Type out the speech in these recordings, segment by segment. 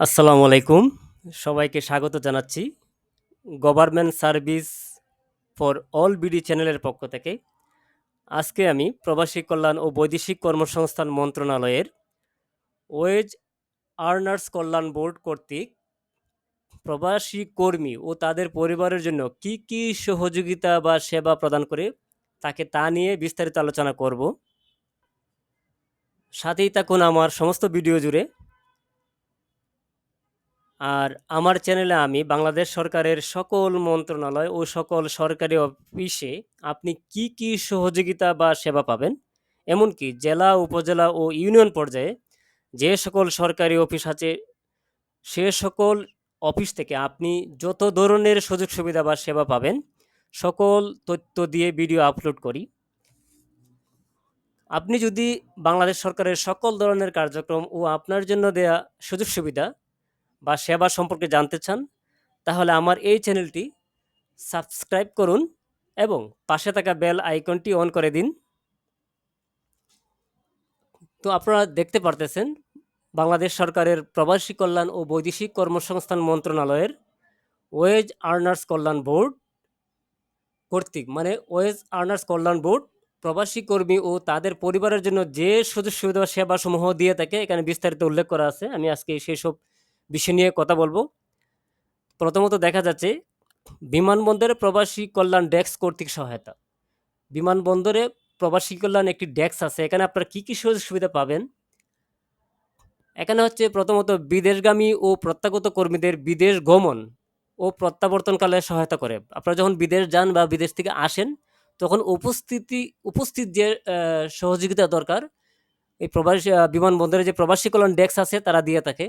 আসসালামু আলাইকুম। সবাইকে স্বাগত জানাচ্ছি government service for all BD চ্যানেলের পক্ষ থেকে। আজকে আমি প্রবাসী কল্যাণ ও বৈদেশিক কর্মসংস্থান মন্ত্রণালয়ের ওয়েজ আর্নার্স কল্যাণ বোর্ড কর্তৃক প্রবাসী কর্মী ও তাদের পরিবারের জন্য কি কি সহযোগিতা বা সেবা প্রদান করে তাকে তা নিয়ে বিস্তারিত আলোচনা করব। সাথেই থাকুন আমার সমস্ত ভিডিও জুড়ে। আর আমার চ্যানেলে আমি বাংলাদেশ সরকারের সকল মন্ত্রণালয় ও সকল সরকারি অফিসে আপনি কি কি সহযোগিতা বা সেবা পাবেন? এমনকি জেলা, উপজেলা ও ইউনিয়ন পর্যায়ে যে সকল সরকারি অফিস আছে, সে সকল অফিস থেকে আপনি যত ধরনের সুযোগ সুবিধা বা সেবা পাবেন, সকল তথ্য দিয়ে ভিডিও আপলোড করি। আপনি যদি বাংলাদেশ সরকারের সকল ধরনের কার্যক্রম ও আপনার জন্য দেয়া সুযোগ সুবিধা বা সেবা সম্পর্কে জানতে চান, তাহলে আমার এই চ্যানেলটি সাবস্ক্রাইব করুন এবং পাশে থাকা বেল আইকনটি অন করে দিন। তো আপনারা দেখতে পারতেছেন, বাংলাদেশ সরকারের প্রবাসী কল্যাণ ও বৈদেশিক কর্মসংস্থান মন্ত্রণালয়ের ওয়েজ আর্নার্স কল্যাণ বোর্ড কর্তৃক মানে ওয়েজ আর্নার্স কল্যাণ বোর্ড প্রবাসী কর্মী ও তাদের পরিবারের জন্য যে সুযোগ সুবিধা সেবাসমূহ দিয়ে থাকে, এখানে বিস্তারিত উল্লেখ করা আছে। আমি আজকে সেই সব বিষয় নিয়ে কথা বলব। প্রথমত দেখা যাচ্ছে, বিমানবন্দরে প্রবাসী কল্যাণ ডেস্ক কর্তৃক সহায়তা। বিমানবন্দরে প্রবাসী কল্যাণ একটি ডেস্ক আছে, এখানে আপনারা কী কী সুযোগ সুবিধা পাবেন? এখানে হচ্ছে প্রথমত বিদেশগামী ও প্রত্যাগত কর্মীদের বিদেশ গমন ও প্রত্যাবর্তনকালে সহায়তা করে। আপনারা যখন বিদেশ যান বা বিদেশ থেকে আসেন, তখন উপস্থিতি, উপস্থিত যে সহযোগিতা দরকার, এই প্রবাসী বিমানবন্দরে যে প্রবাসী কল্যাণ ডেস্ক আছে, তারা দিয়ে থাকে।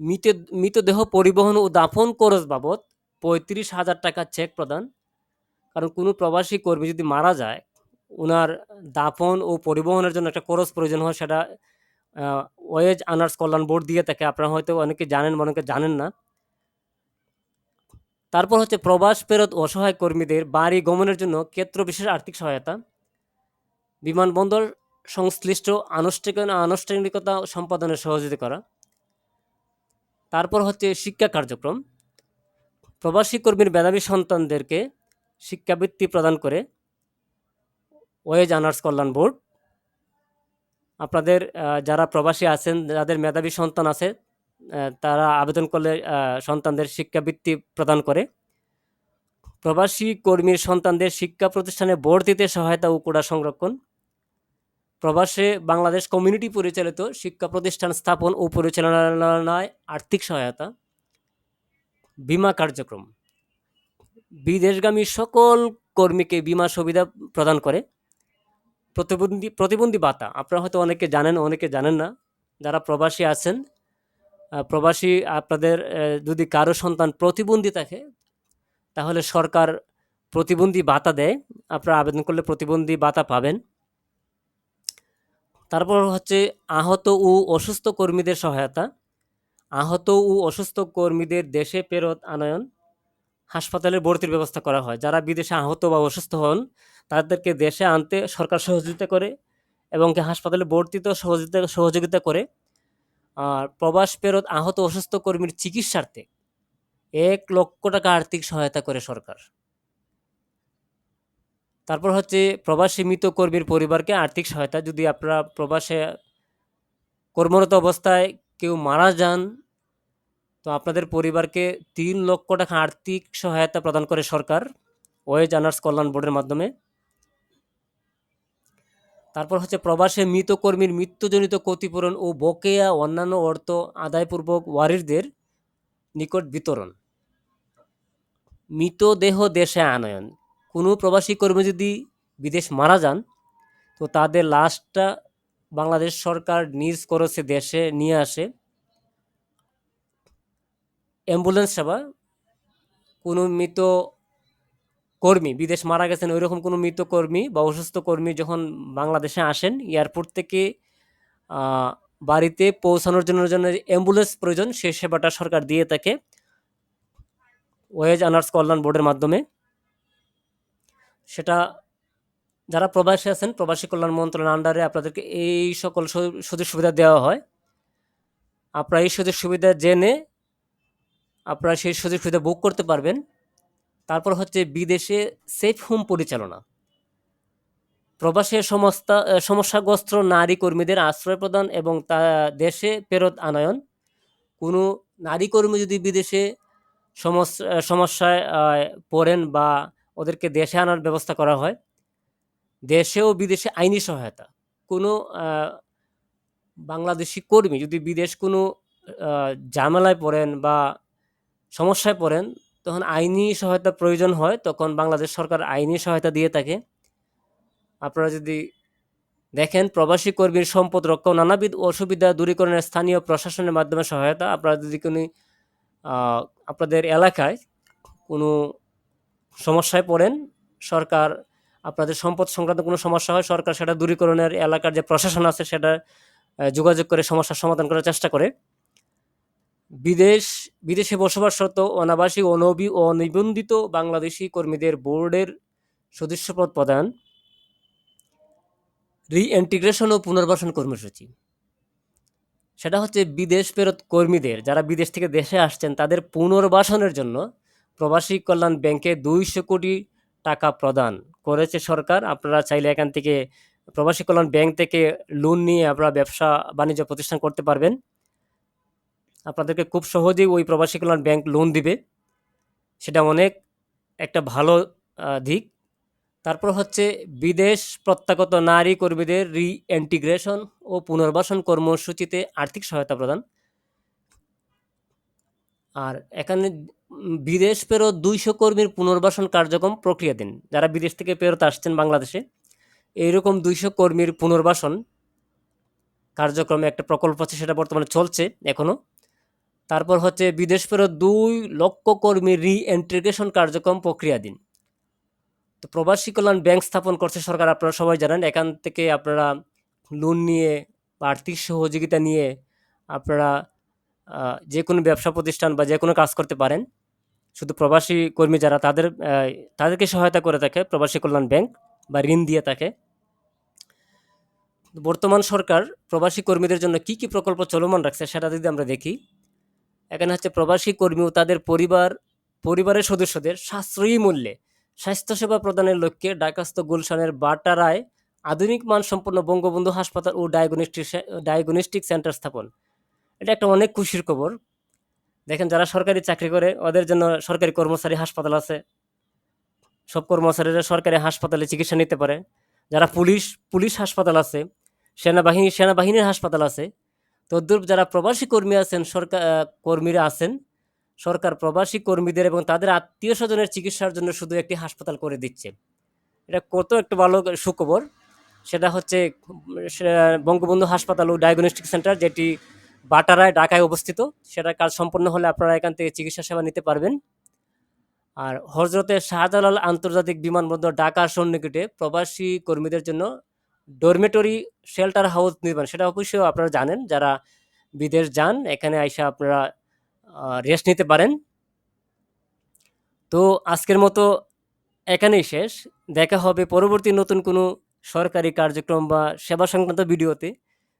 মৃত মৃতদেহ পরিবহন ও দাফন খরচ বাবদ পঁয়ত্রিশ হাজার টাকা চেক প্রদান। কারণ কোনো প্রবাসী কর্মী যদি মারা যায়, ওনার দাফন ও পরিবহনের জন্য একটা খরচ প্রয়োজন হয়, সেটা ওয়েজ আনার্স কল্যাণ বোর্ড দিয়ে থাকে। আপনারা হয়তো অনেকে জানেন অনেকে জানেন না। তারপর হচ্ছে প্রবাস ফেরত অসহায় কর্মীদের বাড়ি গমনের জন্য ক্ষেত্র বিশেষ আর্থিক সহায়তা। বিমানবন্দর সংশ্লিষ্ট আনুষ্ঠানিক, আনুষ্ঠানিকতা সম্পাদনে সহযোগিতা করা। তারপর হচ্ছে শিক্ষা কার্যক্রম। প্রবাসী কর্মীর মেধাবী সন্তানদেরকে শিক্ষাবৃত্তি প্রদান করে ওয়েজ আনার্স কল্যাণ বোর্ড। আপনাদের যারা প্রবাসী আছেন, যাদের মেধাবী সন্তান আছে তারা আবেদন করলে সন্তানদের শিক্ষাবৃত্তি প্রদান করে। প্রবাসী কর্মীর সন্তানদের শিক্ষা প্রতিষ্ঠানে ভর্তিতে সহায়তা ও কোড়া সংরক্ষণ। প্রবাসে বাংলাদেশ কমিউনিটি পরিচালিত শিক্ষা প্রতিষ্ঠান স্থাপন ও পরিচালনায় আর্থিক সহায়তা, বিমা কার্যক্রম। বিদেশগামী সকল কর্মীকে বিমা সুবিধা প্রদান করে। প্রতিবন্ধী প্রতিবন্ধী ভাতা, আপনারা হয়তো অনেকে জানেন অনেকে জানেন না, যারা প্রবাসী আছেন প্রবাসী আপনাদের যদি কারও সন্তান প্রতিবন্ধী থাকে, তাহলে সরকার প্রতিবন্ধী ভাতা দেয়, আপনারা আবেদন করলে প্রতিবন্ধী ভাতা পাবেন। তারপর হচ্ছে আহত ও অসুস্থ কর্মীদের সহায়তা, আহত ও অসুস্থ কর্মীদের দেশে ফেরত আনয়ন, হাসপাতালে ভর্তির ব্যবস্থা করা হয়। যারা বিদেশে আহত বা অসুস্থ হন, তাদেরকে দেশে আনতে সরকার সহযোগিতা করে এবং হাসপাতালে ভর্তিতেও সহযোগিতা সহযোগিতা করে। আর প্রবাস ফেরত আহত অসুস্থ কর্মীর চিকিৎসার্থে এক লক্ষ টাকা আর্থিক সহায়তা করে সরকার। তারপর হচ্ছে প্রবাসী মৃত কর্মীর পরিবারকে আর্থিক সহায়তা। যদি আপনারা প্রবাসে কর্মরত অবস্থায় কেউ মারা যান, তো আপনাদের পরিবারকে তিন লক্ষ টাকা আর্থিক সহায়তা প্রদান করে সরকার, ওয়েজ আনার্স কল্যাণ বোর্ডের মাধ্যমে। তারপর হচ্ছে প্রবাসে মৃত কর্মীর মৃত্যুজনিত ক্ষতিপূরণ ও বকেয়া অন্যান্য অর্থ আদায়পূর্বক ওয়ারিশদের নিকট বিতরণ। মৃতদেহ দেশে আনয়ন। কোনো প্রবাসী কর্মী যদি বিদেশ মারা যান, তো তাদের লাশটা বাংলাদেশ সরকার নিজ খরচে দেশে নিয়ে আসে। অ্যাম্বুলেন্স সেবা, কোনো মৃত কর্মী, বিদেশ মারা গেছেন ওইরকম কোনো মৃত কর্মী বা অসুস্থ কর্মী যখন বাংলাদেশে আসেন, এয়ারপোর্ট থেকে বাড়িতে পৌঁছানোর জন্য জন্য অ্যাম্বুলেন্স প্রয়োজন সেই সেবাটা সরকার দিয়ে থাকে। ওয়েজ আনার্স কল্যাণ বোর্ডের মাধ্যমে। সেটা যারা প্রবাসী আছেন, প্রবাসী কল্যাণ মন্ত্রণালয়ের আন্ডারে আপনাদেরকে এই সকল সুযোগ সুবিধা দেওয়া হয়। আপনারা এই সুযোগ সুবিধা জেনে আপনারা সেই সুযোগ সুবিধা বুক করতে পারবেন। তারপর হচ্ছে বিদেশে সেফ হোম পরিচালনা। প্রবাসে সমস্যা সমস্যাগ্রস্ত নারী কর্মীদের আশ্রয় প্রদান এবং তা দেশে ফেরত আনয়ন। কোনো নারী কর্মী যদি বিদেশে সমস্যা সমস্যায় পড়েন বা ওদেরকে দেশে আনার ব্যবস্থা করা হয়। দেশে ও বিদেশে আইনি সহায়তা। কোনো বাংলাদেশি কর্মী যদি বিদেশ কোনো ঝামেলায় পড়েন বা সমস্যায় পড়েন, তখন আইনি সহায়তা প্রয়োজন হয়। তখন বাংলাদেশ সরকার আইনি সহায়তা দিয়ে থাকে। আপনারা যদি দেখেন, প্রবাসী কর্মীর সম্পদ রক্ষা নানাবিধ অসুবিধা দূরীকরণের স্থানীয় প্রশাসনের মাধ্যমে সহায়তা। আপনারা যদি কোনো আপনাদের এলাকায় কোনো সমস্যায় পড়েন, সরকার, আপনাদের সম্পদ সংক্রান্ত কোনো সমস্যা হয়, সরকার সেটা দূরীকরণের এলাকার যে প্রশাসন আছে সেটা যোগাযোগ করে সমস্যার সমাধান করার চেষ্টা করে। বিদেশ, বিদেশে বসবাসরত অনাবাসী, অনবি ও অনিবন্ধিত বাংলাদেশি কর্মীদের বোর্ডের সদস্যপদ প্রদান। রিইন্টিগ্রেশন ও পুনর্বাসন কর্মসূচি। সেটা হচ্ছে বিদেশ ফেরত কর্মীদের, যারা বিদেশ থেকে দেশে আসছেন, তাদের পুনর্বাসনের জন্য প্রবাসী কল্যাণ ব্যাংকে দুইশো কোটি টাকা প্রদান করেছে সরকার। আপনারা চাইলে এখান থেকে প্রবাসী কল্যাণ ব্যাংক থেকে লোন নিয়ে আপনারা ব্যবসা বাণিজ্য প্রতিষ্ঠান করতে পারবেন। আপনাদেরকে খুব সহজেই ওই প্রবাসী কল্যাণ ব্যাংক লোন দিবে। সেটা অনেক একটা ভালো দিক। তারপর হচ্ছে বিদেশ প্রত্যাগত নারী কর্মীদের রিইন্টিগ্রেশন ও পুনর্বাসন কর্মসূচিতে আর্থিক সহায়তা প্রদান। আর এখানে বিদেশ ফেরত দুইশো কর্মীর পুনর্বাসন কার্যক্রম প্রক্রিয়া দিন। যারা বিদেশ থেকে ফেরত আসছেন বাংলাদেশে, এইরকম দুইশো কর্মীর পুনর্বাসন কার্যক্রমে একটা প্রকল্প আছে, সেটা বর্তমানে চলছে এখনও তারপর হচ্ছে বিদেশ ফেরত দুই লক্ষ কর্মীর রিইন্টিগ্রেশন কার্যক্রম প্রক্রিয়া দিন। তো প্রবাসী কল্যাণ ব্যাংক স্থাপন করছে সরকার, আপনারা সবাই জানেন, এখান থেকে আপনারা লোন নিয়ে বা আর্থিক সহযোগিতা নিয়ে আপনারা যে কোনো ব্যবসা প্রতিষ্ঠান বা যে কোনো কাজ করতে পারেন। শুধু প্রবাসী কর্মী যারা, তাদের তাদেরকে সহায়তা করে থাকে প্রবাসী কল্যাণ ব্যাংক বা ঋণ দিয়ে থাকে। বর্তমান সরকার প্রবাসী কর্মীদের জন্য কি কি প্রকল্প চলমান রাখছে সেটা যদি আমরা দেখি, এখানে হচ্ছে প্রবাসী কর্মী ও তাদের পরিবার, পরিবারের সদস্যদের সাশ্রয়ী মূল্যে স্বাস্থ্যসেবা প্রদানের লক্ষ্যে ঢাকাস্থ গুলশানের বাটারায় আধুনিক মানসম্পন্ন বঙ্গবন্ধু হাসপাতাল ও ডায়াগনস্টিক ডায়াগনস্টিক সেন্টার স্থাপন। এটা একটা অনেক খুশির খবর। দেখেন যারা সরকারি চাকরি করে, ওদের জন্য সরকারি কর্মচারী হাসপাতাল আছে। সব কর্মচারীরা সরকারি হাসপাতালে চিকিৎসা নিতে পারে। যারা পুলিশ পুলিশ হাসপাতাল আছে, সেনাবাহিনী, সেনাবাহিনীর হাসপাতাল আছে, তদ্রুপ যারা প্রবাসী কর্মী আছেন সরকার কর্মীরা আছেন, সরকার প্রবাসী কর্মীদের এবং তাদের আত্মীয় স্বজনের চিকিৎসার জন্য শুধু একটি হাসপাতাল করে দিচ্ছে। এটা কত একটা ভালো সুখবর। সেটা হচ্ছে বঙ্গবন্ধু হাসপাতাল ও ডায়াগনস্টিক সেন্টার যেটি বাটারায় ঢাকায় অবস্থিত। সেটার কাজ সম্পন্ন হলে আপনারা এখান থেকে চিকিৎসা সেবা নিতে পারবেন। আর হজরতে শাহজালাল আন্তর্জাতিক বিমানবন্দর ঢাকার সন্নিকটে প্রবাসী কর্মীদের জন্য ডরমেটরি শেল্টার হাউস নির্মাণ, সেটা অবশ্যই আপনারা জানেন। যারা বিদেশ যান, এখানে আইসা আপনারা রেস্ট নিতে পারেন। তো আজকের মতো এখানেই শেষ। দেখা হবে পরবর্তী নতুন কোনো সরকারি কার্যক্রম বা সেবা সংক্রান্ত ভিডিওতে।